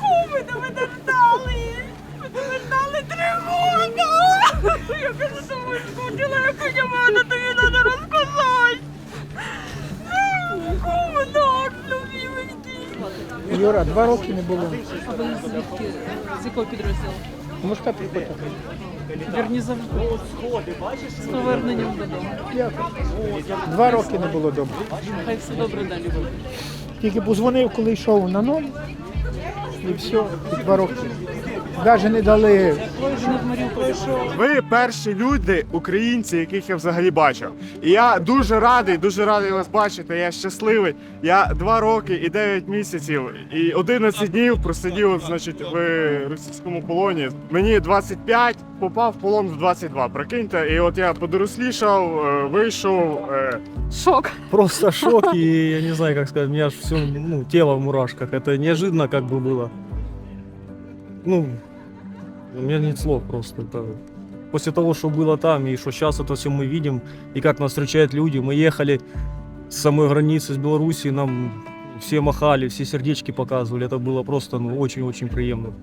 Куми, та мене ждали! Мене ждали тривога! Я кажу, тому що хотіла, яку я мене тобі надо розказати! Куми, так, любі! Юра, два роки не було. А ви звідки? З якого підрозділу? Можете приходити? Верні завжди. З поверненням додому. Два роки не було добре. Хай все добре далі буде. Тільки позвонив, коли йшов на ноль, і все, і два роки Навіть не дали. Пройшов в Маріуполі. Ви перші люди, українці, яких я взагалі бачив. І я дуже радий, дуже радий вас бачити. Я щасливий. Я два роки і 9 місяців і 11 днів просидів, от, значить, в російському полоні. Мені 25, попав в полон в 22. Прикиньте, і от я подорослішав, е, вийшов. е, Шок. Просто шок, и я не знаю, как сказать, у меня аж все ну, тело в мурашках. Это неожиданно как бы было. Ну, у меня нет слов просто. Это... После того, что было там, и что сейчас это все мы видим, и как нас встречают люди, мы ехали с самой границы, с Белоруссии, нам все махали, все сердечки показывали, это было просто ну, очень-очень приемно.